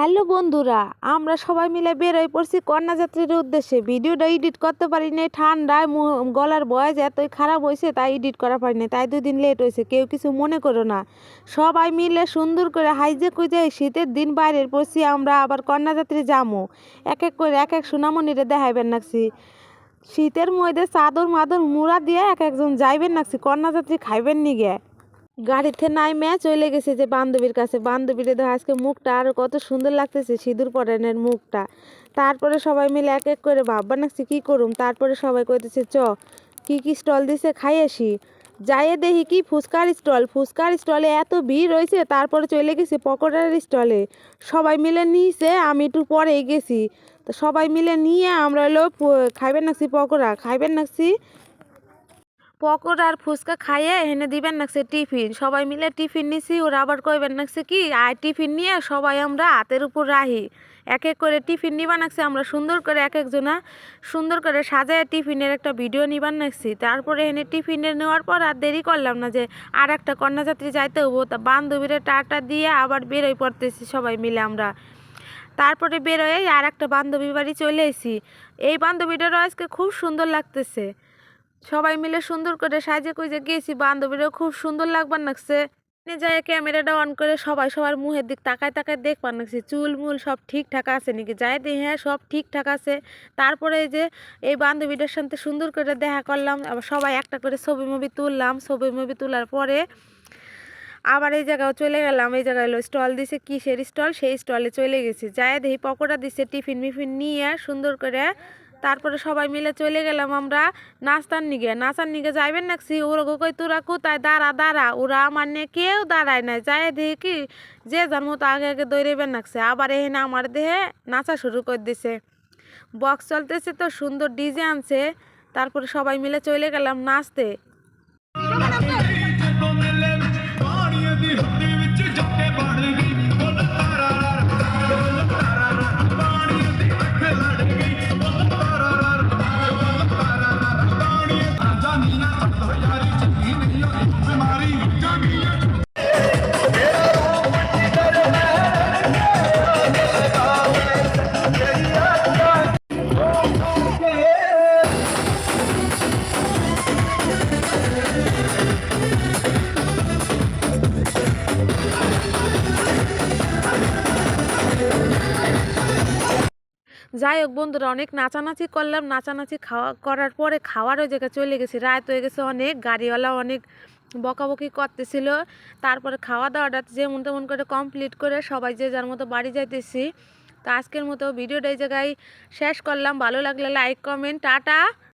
Hello বন্ধুরা, আমরা সবাই মিলে বেরোয় পড়ছি কন্যাযাত্রীর উদ্দেশ্যে। ভিডিওটা এডিট করতে পারি পারিনি, ঠান্ডায় গলার বয়স এতই খারাপ হয়েছে, তাই এডিট করা পারিনি, তাই দুদিন লেট হয়েছে, কেউ কিছু মনে করো না। সবাই মিলে সুন্দর করে হাইজে কুইজে শীতের দিন বাইরের পড়ছি, আমরা আবার কন্যাযাত্রী যামো। এক এক করে এক এক সোনামণিরে দেখাইবেন নাকছি। শীতের মধ্যে চাদর মাদর মুড়া দিয়ে এক একজন যাইবেন নাকছি, কন্যাযাত্রী খাইবেন নি গে গাড়িতে নাই নাইমে চলে গেছে যে বান্ধবীর কাছে। বান্ধবীর দেখো আজকে মুখটা আর কত সুন্দর লাগতেছে, সিঁদুর পরানের মুখটা। তারপরে সবাই মিলে এক এক করে ভাববা নাকছি কী করুম? তারপরে সবাই কইতেছে, চ, কি কি স্টল দিছে খাই আসি। যাইয়ে দেখি কি ফুচকার স্টল, ফুচকার স্টলে এত ভিড় হয়েছে তারপরে চলে গেছি পকোড়ার স্টলে। সবাই মিলে নিয়েছে আমি একটু পরেই গেছি। তো সবাই মিলে নিয়ে আমরা হলো খাইবেন নাকছি পকোড়া? খাইবেন নাকছি পকোড়া আর ফুচকা খাইয়ে এনে দিবেন নাকছে টিফিন। সবাই মিলে টিফিন নিছি, ওরা আবার কইবেন নাকছে কি আর টিফিন নিয়ে সবাই আমরা হাতের উপর রাহি। এক এক করে টিফিন নিবার নাকছে, আমরা সুন্দর করে এক একজনা সুন্দর করে সাজায় টিফিনের একটা ভিডিও নিবার নাকছি। তারপরে এনে টিফিনে নেওয়ার পর আর দেরি করলাম না যে আর একটা কন্যাযাত্রী যাইতে হব তা বান্ধবীরা টাটা দিয়ে আবার বেরোই পড়তেছি সবাই মিলে আমরা। তারপরে বেরোয় আর একটা বান্ধবী বাড়ি চলে এসি এই বান্ধবীটারও আজকে খুব সুন্দর লাগতেছে। সবাই মিলে সুন্দর করে সাজে কুজে গেছি, বান্ধবীরাও খুব সুন্দর লাগবার লাগছে। যায় ক্যামেরাটা অন করে সবাই সবার মুহের দিক তাকায় তাকায় দেখবার লাগছে, চুল মুল সব ঠিকঠাক আছে নাকি? যায় দেখি হ্যাঁ সব ঠিকঠাক আছে। তারপরে যে, এই বান্ধবীটার সাথে সুন্দর করে দেখা করলাম, আবার সবাই একটা করে ছবি মুভি তুললাম, ছবি মুভি তোলার পরে আবার এই জায়গায় চলে গেলাম, এই জায়গায় স্টল দিছে, কিসের স্টল? সেই স্টলে চলে গেছি। যায় দেখি, পকোড়া দিছে, টিফিন মিফিন নিয়ে সুন্দর করে তারপরে সবাই মিলে চলে গেলাম আমরা নাস্তার নিগে নাচার নিগে যাইবেন নাকছি ওরা কই তোরা কোথায়? দাঁড়া দাঁড়া। ওরা আমার নিয়ে কেউ দাঁড়ায় না যাই দেখি কি যে যার মতো আগে আগে দৌড়েবেন নাকছে আবার এখানে আমার দেহে নাচা শুরু করে দিছে। বক্স চলতেছে তো, সুন্দর ডিজে আনছে। তারপরে সবাই মিলে চলে গেলাম নাচতে। যাই হোক বন্ধুরা, অনেক নাচানাচি করলাম। নাচানাচি খাওয়া করার পরে খাওয়ারও জায়গায় চলে গেছি। রাত হয়ে গেছে অনেক গাড়িওয়ালা অনেক বকাবকি করতেছিল। তারপরে খাওয়া দাওয়াটা যেমন তেমন করে কমপ্লিট করে সবাই যে যার মতো বাড়ি যাইতেছি। তো আজকের মতো ভিডিওটা এই জায়গায় শেষ করলাম। ভালো লাগলে লাইক কমেন্ট টাটা।